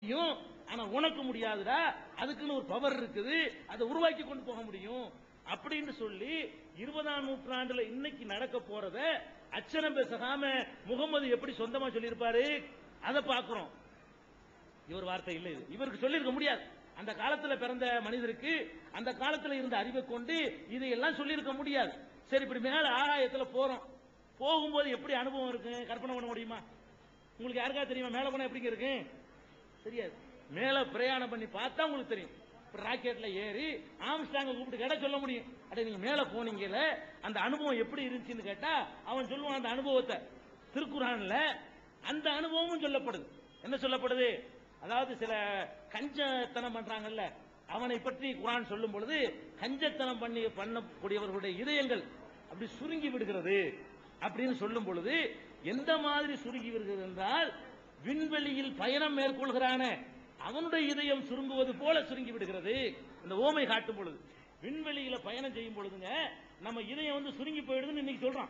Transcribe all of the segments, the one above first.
முடியும். ஆனா உனக்கு முடியாதுடா. அதுக்குன்னு ஒரு பவர் இருக்குது. அதை உருவாக்கி கொண்டு போக முடியும். அப்படின்னு சொல்லி இருபதாம் நூற்றாண்டுல இன்னைக்கு நடக்க போறத அச்சனம் பேசாம முகமது எப்படி சொந்தமா சொல்லியிருப்பாரு? அதை பார்க்கிறோம். இவர் வார்த்தை இல்லை இது. இவருக்கு சொல்லியிருக்க முடியாது. அந்த காலத்துல பிறந்த மனிதருக்கு அந்த காலத்துல இருந்த அறிவை கொண்டு இதையெல்லாம் சொல்லியிருக்க முடியாது. சரி இப்படி மேல ஆகாயத்துல போறோம். போகும்போது எப்படி அனுபவம் இருக்கு? கற்பனை பண்ண முடியுமா? உங்களுக்கு யாருக்கா தெரியுமா? மேல போனா எப்படிங்க இருக்கு? தெரியாது. மேல பிரயாணம் பண்ணி பார்த்தா உங்களுக்கு தெரியும். ராக்கெட்ல ஏறி ஆம்ஸ்டாங்க கூப்பிட்டு கேட்டா சொல்ல முடியும். அட நீங்க மேல போனீங்கல அந்த அனுபவம் எப்படி இருந்துச்சுன்னு கேட்டா அவன் சொல்லுவான் அந்த அனுபவத்தை. திருக்குறான்ல அந்த அனுபவமும் சொல்லப்படுது. என்ன சொல்லப்படுது? அதாவது சில கஞ்சத்தனம் பண்றாங்கல்ல அவனை பற்றி குரான் சொல்லும் பொழுது கஞ்சத்தனம் பண்ணி பண்ணக்கூடியவர்களுடைய இதயங்கள் அப்படி சுருங்கி விடுகிறது அப்படின்னு சொல்லும் பொழுது எந்த மாதிரி சுருங்கி விடுகிறது என்றால் விண்வெளியில் பயணம் மேற்கொள்கிறான அவனுடைய இதயம் சுருங்குவது போல சுருங்கி விடுகிறது இந்த ஓமை காட்டும் பொழுது விண்வெளியில பயணம் செய்யும் பொழுதுங்க நம்ம இதயம் வந்து சுருங்கி போயிடுதுன்னு இன்னைக்கு சொல்றான்.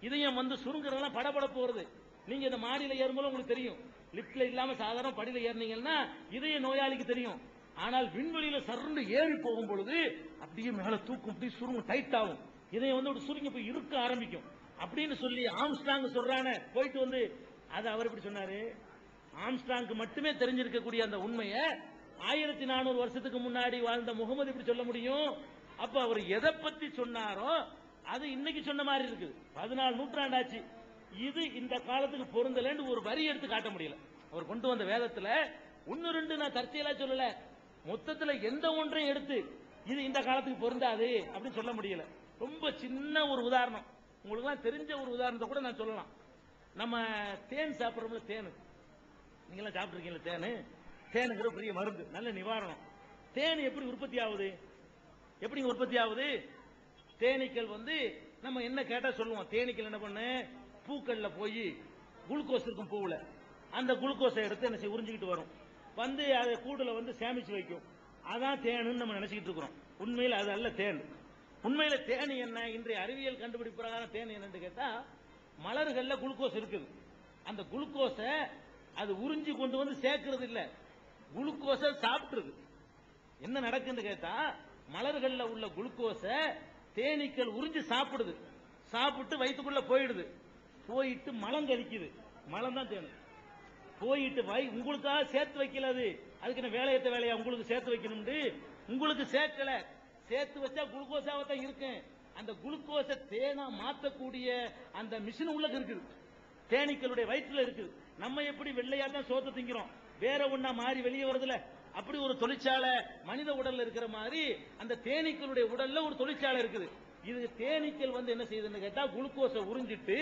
இதயம் வந்து சுருங்குறதெல்லாம் படபட போறது நீங்க இந்த மாடியில ஏறும்போது உங்களுக்கு தெரியும். லிப்ட்ல இல்லாம சாதாரண படியில ஏறினீங்கன்னா இதய நோயாளிக்கு தெரியும். ஆனால் விண்வெளியில சர்ந்து ஏறி போகும் பொழுது அப்படியே மேல தூக்கும் அப்படியே சுருங்கும் டைட் ஆகும். இதயம் வந்து சுருங்கி போய் இருக்க ஆரம்பிக்கும். அப்படின்னு சொல்லி ஆம்ஸ்டாங் சொல்றான போயிட்டு வந்து அது அவர் இப்படி சொன்னாரு? ஆம்ஸ்டாங்க்கு மட்டுமே தெரிஞ்சிருக்கக்கூடிய அந்த உண்மையை ஆயிரத்தி நானூறு வருஷத்துக்கு முன்னாடி வாழ்ந்த முகமது இப்படி சொல்ல முடியும்? அப்ப அவர் எதை பத்தி சொன்னாரோ அது இன்னைக்கு சொன்ன மாதிரி இருக்குது. பதினாலு நூற்றாண்டாச்சு. இது இந்த காலத்துக்கு பொருந்தலன்னு ஒரு வரி எடுத்து காட்ட முடியல. அவர் கொண்டு வந்த வேதத்துல ஒன்னு ரெண்டு நான் தற்செயலா சொல்லல. மொத்தத்துல எந்த ஒன்றையும் எடுத்து இது இந்த காலத்துக்கு பொருந்தாது அப்படின்னு சொல்ல முடியல. ரொம்ப சின்ன ஒரு உதாரணம். உங்களுக்கு தெரிஞ்ச ஒரு உதாரணத்தை கூட நான் சொல்லலாம். நம்ம தேன் சாப்பிடுறோம்ல தேனு. நீங்களாம் சாப்பிட்டுருக்கீங்களா தேனு? தேனுங்கிற பெரிய மருந்து நல்ல நிவாரணம். தேன் எப்படி உற்பத்தி ஆகுது? எப்படி உற்பத்தி ஆகுது? தேனீக்கள் வந்து நம்ம என்ன கேட்டா சொல்லுவோம் தேனீக்கள் என்ன பண்ணு? பூக்கள்ல போய் குளுக்கோஸ் இருக்கும் பூவுல. அந்த குளுக்கோஸை எடுத்து என்ன செய்ய உறிஞ்சிக்கிட்டு வரும். வந்து அதை கூடுல வந்து சேமிச்சு வைக்கும். அதான் தேனுன்னு நம்ம நினைச்சுக்கிட்டு இருக்கிறோம். உண்மையில் அது அல்ல தேன். உண்மையில தேன் என்ன? இன்றைய அறிவியல் கண்டுபிடிப்பு பிரகாரம் தேன் என்னன்னு கேட்டா மலர்கள்ல குளுக்கோஸ் இருக்குது. அந்த குளுக்கோஸை அது உறிஞ்சி கொண்டு வந்து சேர்க்கறது இல்ல. குளுக்கோஸை சாப்பிட்டுருது. என்ன நடக்குன்னு கேட்டா மலர்கள்ல உள்ள குளுக்கோஸை தேனீக்கள் உறிஞ்சி சாப்பிடுது. சாப்பிட்டு வயிற்றுக்குள்ள போயிடுது. போயிட்டு மலம் கழிக்குது. மலம் தான் தேனும் போயிட்டு வை உங்களுக்காக சேர்த்து வைக்கல அது அதுக்கு என்ன வேலையத்த வேலையா? உங்களுக்கு சேர்த்து வைக்கணும்னு? உங்களுக்கு சேர்க்கல. சேர்த்து வச்சா குளுக்கோஸாக தான் இருக்கும். அந்த குளுக்கோஸை தேனா மாத்தக்கூடிய அந்த மிஷின் உள்ள இருக்குது. தேனீக்களுடைய வயிற்றுல இருக்குது. நம்ம எப்படி வெள்ளையா தான் சோத்த திங்கிறோம். வேற ஒன்னா மாறி வெளியே வருதுல. அப்படி ஒரு தொழிற்சாலை மனித உடல்ல இருக்கிற மாதிரி அந்த தேனீக்களுடைய உடல்ல ஒரு தொழிற்சாலை இருக்குது. இது தேனீக்கள் வந்து என்ன செய்யுதுன்னு கேட்டா குளுக்கோஸை உறிஞ்சிட்டு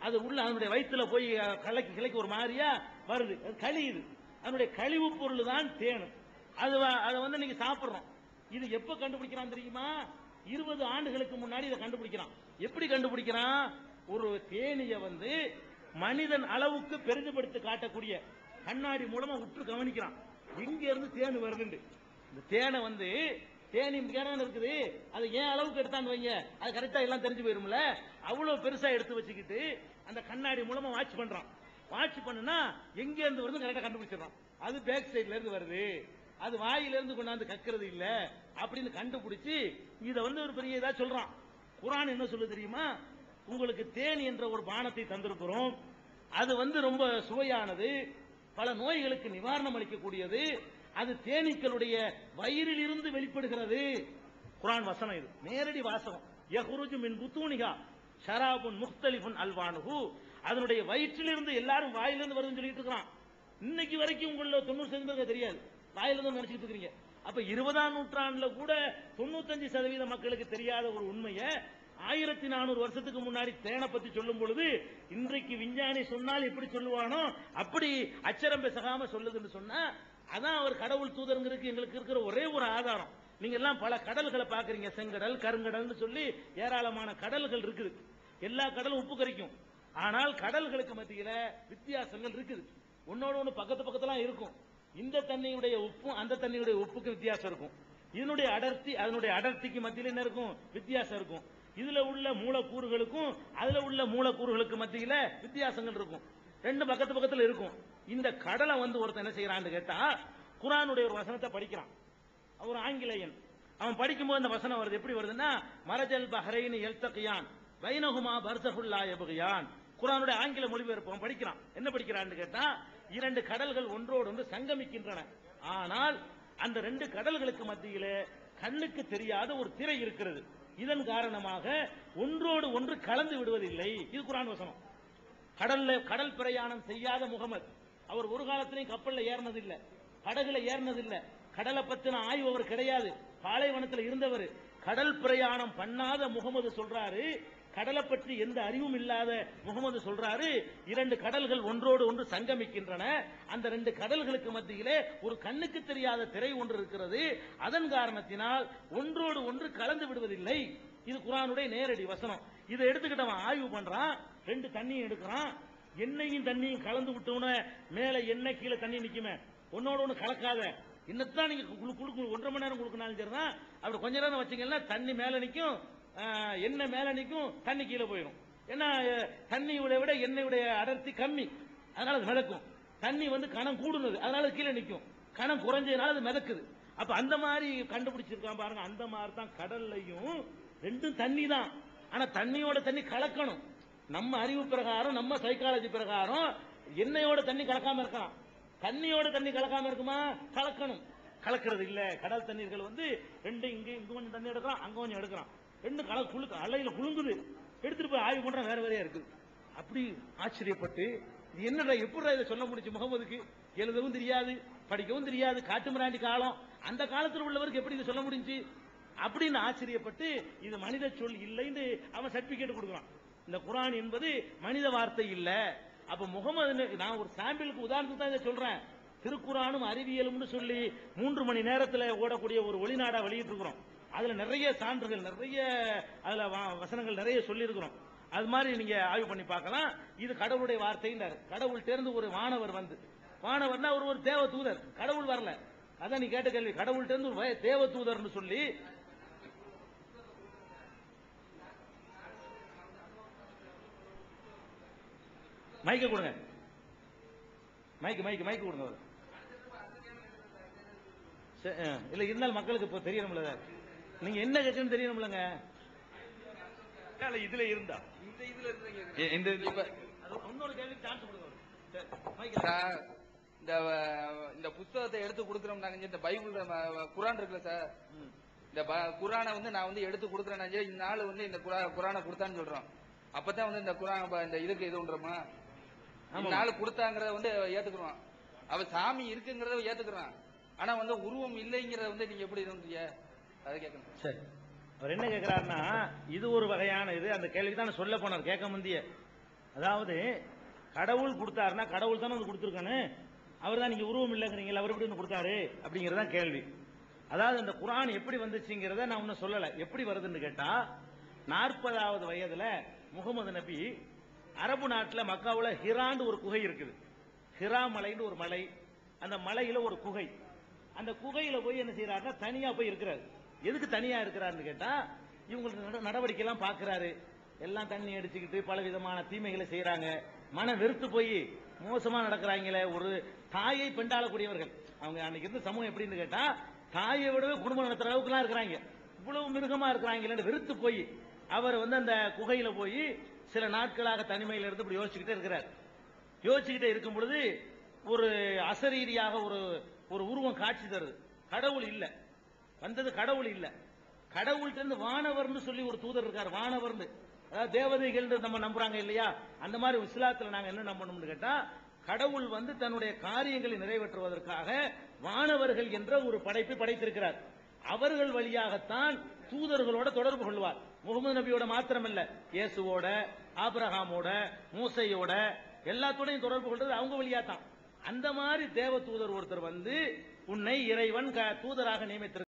அது உள்ள அதனுடைய வயிற்றுல போய் கலக்கி கிளைக்கு ஒரு மாதிரியா வருது. அது கழியுது அதனுடைய கழிவு பொருள் தான். தேனு அது அதை வந்து நீங்க சாப்பிடுறோம். இது எப்ப கண்டுபிடிக்கிறான் தெரியுமா? இருபது ஆண்டுகளுக்கு முன்னாடி இதை கண்டுபிடிக்கிறான். எப்படி கண்டுபிடிக்கிறான்? ஒரு தேனிய வந்து மனிதன் அளவுக்கு பெரிதுபடுத்தி காட்டக்கூடிய கண்ணாடி மூலமா உற்று கவனிக்கிறான். எங்க இருந்து தேன் வருதுண்டு. இந்த தேனை வந்து தேனி கேன இருக்குது? அது ஏன் அளவுக்கு எடுத்தான்னு வைங்க. அது கரெக்டா எல்லாம் தெரிஞ்சு போயிரும்ல. அவ்வளவு பெருசா எடுத்து வச்சுக்கிட்டு அந்த கண்ணாடி மூலமா வாட்ச் பண்றான். வாட்ச் பண்ணுனா எங்க இருந்து வருது கரெக்டா கண்டுபிடிச்சிடறான். அது பேக் சைட்ல இருந்து வருது. அது வாயில இருந்து கொண்டாந்து கக்கிறது இல்ல. அப்படின்னு கண்டுபிடிச்சு இத வந்து ஒரு பெரிய இதா சொல்றான். குரான் என்ன சொல்லு தெரியுமா? உங்களுக்கு தேன் என்ற ஒரு பானத்தை தந்திருக்கிறோம். அது வந்து ரொம்ப சுவையானது. பல நோய்களுக்கு நிவாரணம் அளிக்கக்கூடியது. அது தேனீக்களுடைய வயிறில் இருந்து வெளிப்படுகிறது. குரான் வசனம் இது. நேரடி வாசகம். யஹ்ருஜு மின் புத்தூனிகா ஷராபுன் முஸ்தலிபுன் அல்வானுகு அதனுடைய வயிற்றிலிருந்து எல்லாரும் வாயிலிருந்து வருதுன்னு சொல்லிட்டு இருக்கிறான் இன்னைக்கு வரைக்கும் உங்கள தொண்ணூறு சதவீதம் தெரியாது. வாயிலிருந்து நினைச்சிட்டு இருக்கீங்க அப்ப இருபதாம் நூற்றாண்டுல கூட தொண்ணூத்தஞ்சு சதவீத மக்களுக்கு தெரியாத ஒரு உண்மையை ஆயிரத்தி நானூறு வருஷத்துக்கு முன்னாடி தேனை பத்தி சொல்லும் பொழுது இன்றைக்கு விஞ்ஞானி சொன்னால் எப்படி சொல்லுவானோ அப்படி அச்சரம் பேசாம சொல்லுதுன்னு சொன்னா அதான் அவர் கடவுள் தூதருங்கிறதுக்கு எங்களுக்கு இருக்கிற ஒரே ஒரு ஆதாரம். நீங்க எல்லாம் பல கடல்களை பாக்குறீங்க செங்கடல் கருங்கடல்னு சொல்லி ஏராளமான கடல்கள் இருக்குது. எல்லா கடலும் உப்பு கரிக்கும். ஆனால் கடல்களுக்கு மத்தியில வித்தியாசங்கள் இருக்குது. ஒன்னோட ஒண்ணு பக்கத்து பக்கத்துலாம் இருக்கும். இந்த தண்ணியுடைய உப்பும் அந்த தண்ணியுடைய உப்புக்கு வித்தியாசம் இருக்கும். இதனுடைய அடர்த்தி அதனுடைய அடர்த்திக்கு மத்தியில் என்ன இருக்கும்? வித்தியாசம் இருக்கும். இதுல உள்ள மூலக்கூறுகளுக்கும் அதுல உள்ள மூலக்கூறுகளுக்கு மத்தியில வித்தியாசங்கள் இருக்கும். ரெண்டு பக்கத்து பக்கத்துல இருக்கும். இந்த கடலை வந்து ஒருத்தன் என்ன செய்யறான்னு கேட்டா குரானுடைய ஒரு வசனத்தை படிக்கிறான். ஒரு ஆங்கிலேயன். அவன் படிக்கும்போது அந்த வசனம் வருது. எப்படி வருதுன்னா மரஜல் பஹ்ரைன் எல்தகியான் வைனகுமா பர்சகுல்லா எபகியான் குரானுடைய ஆங்கில மொழிபெயர்ப்பு படிக்கிறான். என்ன படிக்கிறான்னு கேட்டா இரண்டு கடல்கள் ஒன்றோடு ஒன்று சங்கமிக்கின்றன. ஆனால் அந்த ரெண்டு கடல்களுக்கு மத்தியிலே கண்ணுக்கு தெரியாத ஒரு திரை இருக்கிறது. இதன் காரணமாக ஒன்றோடு ஒன்று கலந்து விடுவதில்லை. இது குரான் வசனம். கடல்ல கடல் பிரயாணம் செய்யாத முகமது. அவர் ஒரு காலத்திலையும் கப்பல்ல ஏறினது இல்ல படகுல ஏறினது இல்ல கடலை பத்தின ஆய்வு அவர் கிடையாது. பாலைவனத்தில் இருந்தவர். கடல் பிரயாணம் பண்ணாத முகமது சொல்றாரு. கடலை பற்றி எந்த அறிவும் இல்லாத முகமது சொல்றாரு இரண்டு கடல்கள் ஒன்றோடு ஒன்று சங்கமிக்கின்றன. அந்த ரெண்டு கடல்களுக்கு மத்தியிலே ஒரு கண்ணுக்கு தெரியாத திரை ஒன்று இருக்கிறது. அதன் காரணத்தினால் ஒன்றோடு ஒன்று கலந்து விடுவதில்லை. இது குரானுடைய நேரடி வசனம். இதை எடுத்துக்கிட்டவன் ஆய்வு பண்றான் ரெண்டு தண்ணியும் எடுக்கிறான். எண்ணெயும் தண்ணியும் கலந்து விட்டோன்னு மேல எண்ணெய் கீழே தண்ணி நிக்குமே. ஒன்னோட ஒண்ணு கலக்காத. என்னத்தான் நீங்க ஒன்றரை மணி நேரம் கொடுக்கணும் சரிதான். அப்படி கொஞ்ச நேரம் வச்சீங்கன்னா தண்ணி மேல நிக்கும் எண்ணெய் மேல நிற்கும் தண்ணி கீழே போயிடும் ஏன்னா தண்ணியுடைய தண்ணியோட விட எண்ணெயுடைய அடர்த்தி கம்மி. அதனால அது மிதக்கும். தண்ணி வந்து கணம் கூடுனது. அதனால கீழே நிற்கும் கணம் குறைஞ்சதுனால அது மிதக்குது. அப்ப அந்த மாதிரி கண்டுபிடிச்சிருக்கான் பாருங்க. அந்த மாதிரி தான் கடல்லையும் ரெண்டும் தண்ணி தான் ஆனா தண்ணியோட தண்ணி கலக்கணும். நம்ம அறிவு பிரகாரம் நம்ம சைக்காலஜி பிரகாரம் எண்ணெயோட தண்ணி கலக்காம இருக்கலாம் தண்ணியோட தண்ணி கலக்காம இருக்குமா? கலக்கணும். கலக்கிறது இல்ல. கடல் தண்ணீர்கள் வந்து ரெண்டு இங்க இங்க கொஞ்சம் தண்ணி எடுக்கிறான் அங்க கொஞ்சம் எடுக்கிறான். ரெண்டு கல குழு அலையில குழுங்குது எடுத்துட்டு போய் ஆய்வு பண்ற வேற வேறையா இருக்கு. அப்படி ஆச்சரியப்பட்டு இது என்னடா எப்படிடா இதை சொல்ல முடிச்சு முகமதுக்கு? எழுதவும் தெரியாது படிக்கவும் தெரியாது காட்டு மிராண்டி காலம். அந்த காலத்தில் உள்ளவருக்கு எப்படி இதை சொல்ல முடிஞ்சு? அப்படின்னு ஆச்சரியப்பட்டு இது மனித சொல் இல்லைன்னு அவன் சர்டிபிகேட் கொடுக்குறான். இந்த குரான் என்பது மனித வார்த்தை இல்ல. அப்ப முகமது நான் ஒரு சாம்பிளுக்கு உதாரணத்துக்கு தான் இதை சொல்றேன். திருக்குறானும் அறிவியலும்னு சொல்லி மூன்று மணி நேரத்தில் ஓடக்கூடிய ஒரு ஒளிநாடா வெளியிட்டு இருக்கிறோம் அதுல நிறைய சான்றுகள் நிறைய அதுல வசனங்கள் நிறைய சொல்லி இருக்கிறோம் அது மாதிரி நீங்க ஆய்வு பண்ணி பார்க்கலாம். இது கடவுளுடைய வார்த்தைன்றாரு. கடவுள் தேர்ந்து ஒரு வானவர் வந்து வானவர்னா அவர் ஒரு தேவ தூதர் கடவுள் வரல. அதான் நீ கேட்ட கேள்வி. கடவுள் தேர்ந்து ஒரு தேவ தூதர்னு சொல்லி மைக்க கொடுங்க. மைக்கு மைக்கு மைக்கு கொடுங்க சரி, இல்ல இருந்தாலும் மக்களுக்கு இப்போ தெரியணும்ல நீங்க என்ன கேட்கணும்னு தெரியணும்லங்க. இதுல இருந்தா. இந்த இதுல இருந்தீங்க. இ- இந்த இப்ப அது இன்னொரு கேள்விக்கு சான்ஸ் கொடுங்க அவரு. சரி, இந்த இந்த புஸ்தகத்தை எடுத்து கொடுக்குறோம்னாங்க இந்த பைபிள் குரான் இருக்குல்ல சார்? ம். இந்த ப- குரானை வந்து நான் வந்து எடுத்து கொடுக்குறேன் இந்த நாள் வந்து இந்த குரா குரானை கொடுத்தான்னு சொல்றோம். அப்பதான் வந்து இந்த குரான் இந்த இதுக்கு இதுன்றோமா இந்த ஆமாம். நாள் கொடுத்தாங்கிறத வந்து ஏத்துக்கிறோம் அவ சாமி இருக்குங்கிறத ஏத்துக்கிறான். ஆனா வந்து உருவம் இல்லைங்கிறத வந்து நீங்க எப்படி இருந்தீங்க அதை கேட்கணும். சரி. அவர் என்ன கேட்கிறாருன்னா இது ஒரு வகையான இது அந்த கேள்விக்கு தான் நான் சொல்ல போனார் கேட்க முந்திய. அதாவது கடவுள் கொடுத்தாருன்னா கடவுள் தானே வந்து கொடுத்துருக்கானு அவர் தான் நீங்க உருவம் இல்லைங்கிறீங்களா அவர் எப்படி வந்து கொடுத்தாரு? அப்படிங்கறதான் கேள்வி. அதாவது அந்த குரான் எப்படி வந்துச்சுங்கிறத நான் ஒன்னும் சொல்லல. எப்படி வருதுன்னு கேட்டா நாற்பதாவது வயதுல முகமது நபி அரபு நாட்டில் மக்காவில் ஹிரான்னு ஒரு குகை இருக்குது. ஹிரா மலைன்னு ஒரு மலை. அந்த மலையில ஒரு குகை. அந்த குகையில போய் என்ன செய்யறாருன்னா தனியா போய் இருக்கிறாரு. எதுக்கு தனியா இருக்கிறாருன்னு கேட்டா இவங்களுக்கு நட- நடவடிக்கை எல்லாம் பாக்குறாரு. எல்லாம் தண்ணி அடிச்சுக்கிட்டு பல விதமான தீமைகளை செய்யறாங்க மன வெறுத்து போய் மோசமா நடக்கிறாங்களே ஒரு தாயை பெண்டாளக்கூடியவர்கள் அவங்க அன்னைக்கு இருந்த சமூகம் எப்படின்னு கேட்டா தாயை விடவே குடும்பம் நடத்துற அளவுக்கு எல்லாம் இருக்கிறாங்க. இவ்வளவு மிருகமா இருக்கிறாங்களேன்னு வெறுத்து போய் அவர் வந்து அந்த குகையில போய் சில நாட்களாக தனிமையில இருந்து இப்படி யோசிச்சுக்கிட்டே இருக்கிறார். யோசிச்சுக்கிட்டே இருக்கும் பொழுது ஒரு அசரீதியாக ஒரு ஒரு உருவம் காட்சி தருது. கடவுள் இல்லை. வந்தது கடவுள் இல்ல. கடவுள்கிட்ட இருந்து வானவர்னு சொல்லி ஒரு தூதர் இருக்கார் வானவர்னு. அதாவது தேவதைகள் நம்ம நம்புறாங்க இல்லையா? அந்த மாதிரி இஸ்லாத்துல நாங்க என்ன நம்பணும்னு கேட்டா கடவுள் வந்து தன்னுடைய காரியங்களை நிறைவேற்றுவதற்காக வானவர்கள் என்ற ஒரு படைப்பை படைத்திருக்கிறார். அவர்கள் வழியாகத்தான் தூதர்களோட தொடர்பு கொள்வார். முகமது நபியோட மாத்திரமல்ல இயேசுவோட ஆபிரஹாமோட மூசையோட எல்லாத்தோடையும் தொடர்பு கொள்றது அவங்க வழியா தான் அந்த மாதிரி தேவ தூதர் ஒருத்தர் வந்து உன்னை இறைவன் க- தூதராக நியமித்திருக்கிறார்